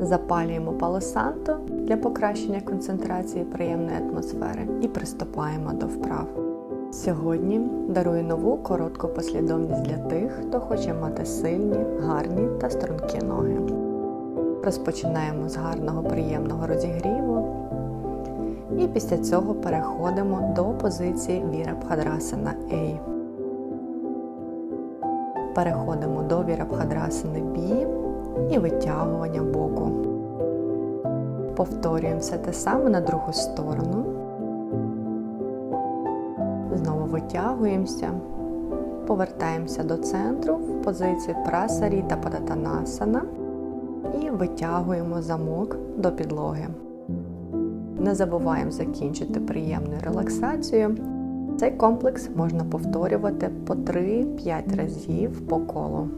Запалюємо палосанто для покращення концентрації приємної атмосфери і приступаємо до вправ. Сьогодні дарую нову коротку послідовність для тих, хто хоче мати сильні, гарні та стрункі ноги. Розпочинаємо з гарного приємного розігріву. І після цього переходимо до позиції Вірабхадрасана A. Переходимо до Вірабхадрасани B і витягування боку. Повторюємо все те саме на другу сторону. Знову витягуємося, повертаємося до центру в позицію прасарі та падатанасана і витягуємо замок до підлоги. Не забуваємо закінчити приємною релаксацією. Цей комплекс можна повторювати по 3-5 разів по колу.